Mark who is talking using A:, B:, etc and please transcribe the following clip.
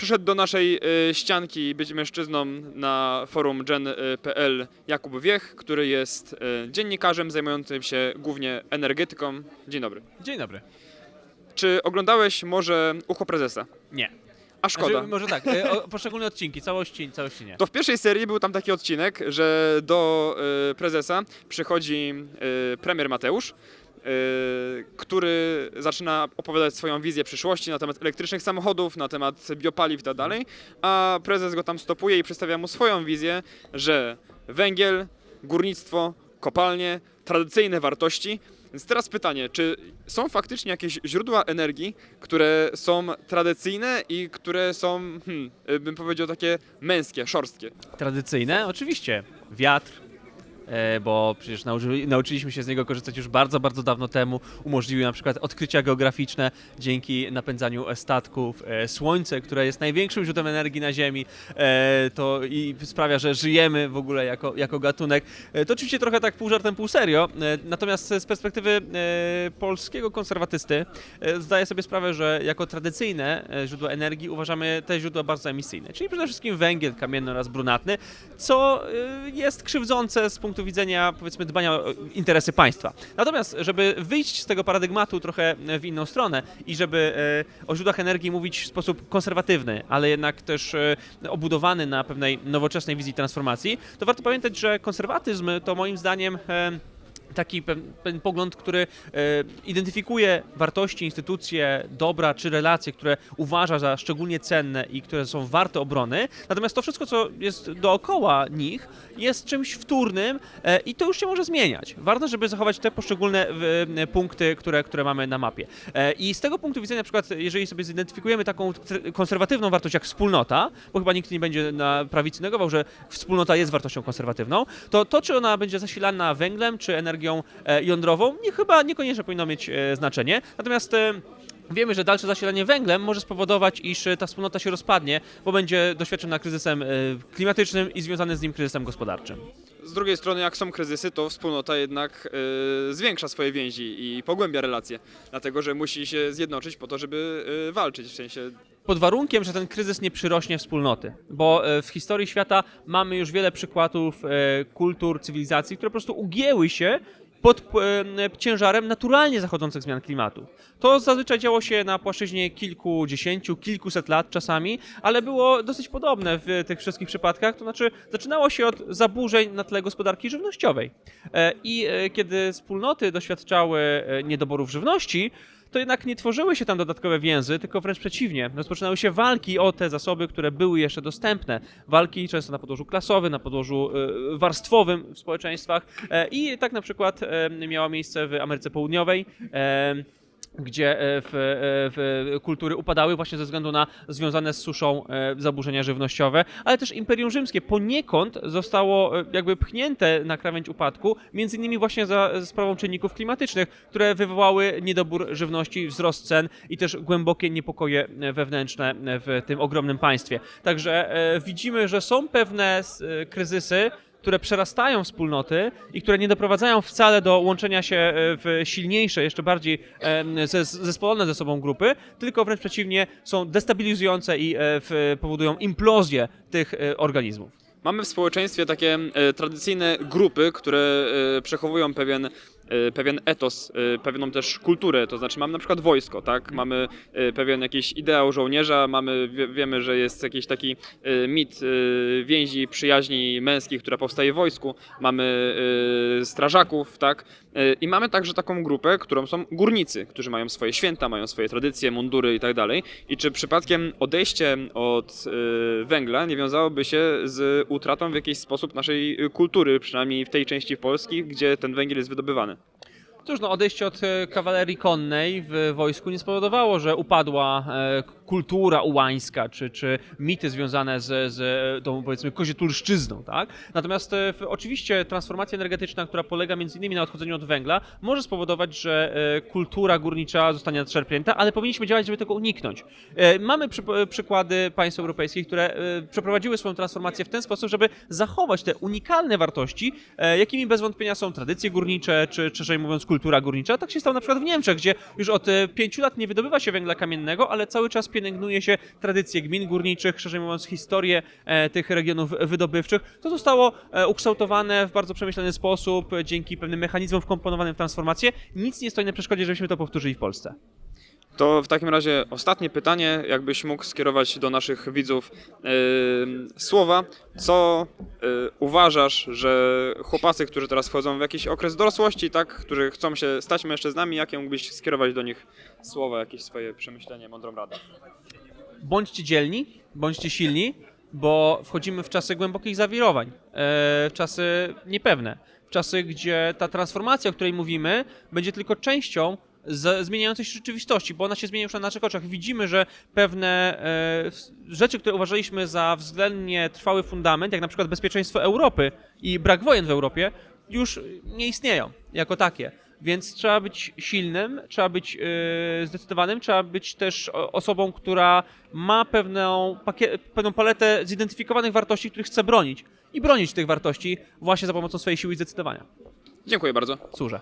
A: Przyszedł do naszej y, ścianki być mężczyzną na forum gen.pl Jakub Wiech, który jest y, dziennikarzem zajmującym się głównie energetyką. Dzień dobry.
B: Dzień dobry.
A: Czy oglądałeś może Ucho Prezesa?
B: Nie.
A: A szkoda.
B: Znaczy, może tak, e, o, poszczególne odcinki, całości, całości nie.
A: To w pierwszej serii był tam taki odcinek, że do y, prezesa przychodzi y, premier Mateusz, y, który zaczyna opowiadać swoją wizję przyszłości na temat elektrycznych samochodów, na temat biopaliw i tak dalej, a prezes go tam stopuje i przedstawia mu swoją wizję, że węgiel, górnictwo, kopalnie, tradycyjne wartości. Więc teraz pytanie, czy są faktycznie jakieś źródła energii, które są tradycyjne i które są, hmm, bym powiedział, takie męskie, szorstkie?
B: Tradycyjne? Oczywiście. Wiatr, bo przecież nauczyli, nauczyliśmy się z niego korzystać już bardzo, bardzo dawno temu. Umożliwił na przykład odkrycia geograficzne dzięki napędzaniu e, statków. E, Słońce, które jest największym źródłem energii na Ziemi, e, to i sprawia, że żyjemy w ogóle jako, jako gatunek. E, To oczywiście trochę tak pół żartem, pół serio, e, natomiast z perspektywy e, polskiego konserwatysty e, zdaję sobie sprawę, że jako tradycyjne e, źródła energii uważamy te źródła bardzo emisyjne, czyli przede wszystkim węgiel kamienny oraz brunatny, co jest krzywdzące z punktu widzenia powiedzmy dbania o interesy państwa. Natomiast, żeby wyjść z tego paradygmatu trochę w inną stronę i żeby y, o źródłach energii mówić w sposób konserwatywny, ale jednak też y, obudowany na pewnej nowoczesnej wizji transformacji, to warto pamiętać, że konserwatyzm to moim zdaniem em, taki pe- pewien pogląd, który e, identyfikuje wartości, instytucje, dobra czy relacje, które uważa za szczególnie cenne i które są warte obrony. Natomiast to wszystko, co jest dookoła nich, jest czymś wtórnym e, i to już się może zmieniać. Warto, żeby zachować te poszczególne e, punkty, które, które mamy na mapie. I z tego punktu widzenia, na przykład, jeżeli sobie zidentyfikujemy taką konserwatywną wartość jak wspólnota, bo chyba nikt nie będzie na prawicy negował, że wspólnota jest wartością konserwatywną, to to, czy ona będzie zasilana węglem, czy energią e, jądrową, nie, chyba niekoniecznie powinno mieć e, znaczenie. Natomiast e, Wiemy, że dalsze zasilanie węglem może spowodować, iż ta wspólnota się rozpadnie, bo będzie doświadczona kryzysem klimatycznym i związanym z nim kryzysem gospodarczym.
A: Z drugiej strony, jak są kryzysy, to wspólnota jednak y, zwiększa swoje więzi i pogłębia relacje, dlatego że musi się zjednoczyć po to, żeby y, walczyć, w sensie
B: Pod warunkiem, że ten kryzys nie przyrośnie wspólnoty, bo e, w historii świata mamy już wiele przykładów e, kultur, cywilizacji, które po prostu ugięły się pod e, ciężarem naturalnie zachodzących zmian klimatu. To zazwyczaj działo się na płaszczyźnie kilkudziesięciu, kilkuset lat czasami, ale było dosyć podobne w tych wszystkich przypadkach, to znaczy zaczynało się od zaburzeń na tle gospodarki żywnościowej. I kiedy wspólnoty doświadczały niedoborów żywności, to jednak nie tworzyły się tam dodatkowe więzy, tylko wręcz przeciwnie. Rozpoczynały się walki o te zasoby, które były jeszcze dostępne. Walki często na podłożu klasowym, na podłożu e, warstwowym w społeczeństwach. E, I tak na przykład e, miała miejsce w Ameryce Południowej. Gdzie e, w, e, w kultury upadały właśnie ze względu na związane z suszą e, zaburzenia żywnościowe, ale też Imperium Rzymskie poniekąd zostało jakby pchnięte na krawędź upadku, między innymi właśnie za za sprawą czynników klimatycznych, które wywołały niedobór żywności, wzrost cen i też głębokie niepokoje wewnętrzne w tym ogromnym państwie. Także widzimy, że są pewne kryzysy, które przerastają wspólnoty i które nie doprowadzają wcale do łączenia się e, w silniejsze, jeszcze bardziej zespolone ze sobą grupy, tylko wręcz przeciwnie, są destabilizujące i e, powodują implozję tych e, organizmów.
A: Mamy w społeczeństwie takie tradycyjne grupy, które przechowują pewien, pewien etos, e, pewną też kulturę, to znaczy mamy na przykład wojsko, tak? Mamy e, pewien jakiś ideał żołnierza, mamy, wie, wiemy, że jest jakiś taki mit więzi, przyjaźni męskich, która powstaje w wojsku, mamy strażaków, tak? I mamy także taką grupę, którą są górnicy, którzy mają swoje święta, mają swoje tradycje, mundury i tak dalej. I czy przypadkiem odejście od węgla nie wiązałoby się z utratą w jakiś sposób naszej kultury, przynajmniej w tej części Polski, gdzie ten węgiel jest wydobywany?
B: Cóż, no odejście od e, kawalerii konnej w wojsku nie spowodowało, że upadła e, kultura ułańska, czy, czy mity związane z, z tą, powiedzmy, kozietulszczyzną, tak? Natomiast e, oczywiście transformacja energetyczna, która polega między innymi na odchodzeniu od węgla, może spowodować, że e, kultura górnicza zostanie nadszarpnięta, ale powinniśmy działać, żeby tego uniknąć. E, mamy przy, przykłady państw europejskich, które przeprowadziły swoją transformację w ten sposób, żeby zachować te unikalne wartości, jakimi bez wątpienia są tradycje górnicze, czy, szerzej mówiąc kultura górnicza. Tak się stało na przykład w Niemczech, gdzie już od pięciu lat nie wydobywa się węgla kamiennego, ale cały czas pielęgnuje się tradycje gmin górniczych, szerzej mówiąc historię e, tych regionów wydobywczych. To zostało e, ukształtowane w bardzo przemyślany sposób, e, dzięki pewnym mechanizmom wkomponowanym w transformację. Nic nie stoi na przeszkodzie, żebyśmy to powtórzyli w Polsce.
A: To w takim razie ostatnie pytanie, jakbyś mógł skierować do naszych widzów yy, słowa. Co yy, uważasz, że chłopacy, którzy teraz wchodzą w jakiś okres dorosłości, tak, którzy chcą się stać mężczyznami, jakie mógłbyś skierować do nich słowa, jakieś swoje przemyślenie, mądrą radę?
B: bądźcie dzielni, bądźcie silni, bo wchodzimy w czasy głębokich zawirowań, w czasy niepewne, w czasy, gdzie ta transformacja, o której mówimy, będzie tylko częścią z, zmieniającej się rzeczywistości, bo ona się zmienia już na naszych oczach. Widzimy, że pewne e, rzeczy, które uważaliśmy za względnie trwały fundament, jak na przykład bezpieczeństwo Europy i brak wojen w Europie, już nie istnieją jako takie. Więc trzeba być silnym, trzeba być yy, zdecydowanym, trzeba być też o- osobą, która ma pewną, pakie- pewną paletę zidentyfikowanych wartości, których chce bronić. I bronić tych wartości właśnie za pomocą swojej siły i zdecydowania.
A: Dziękuję bardzo.
B: Służę.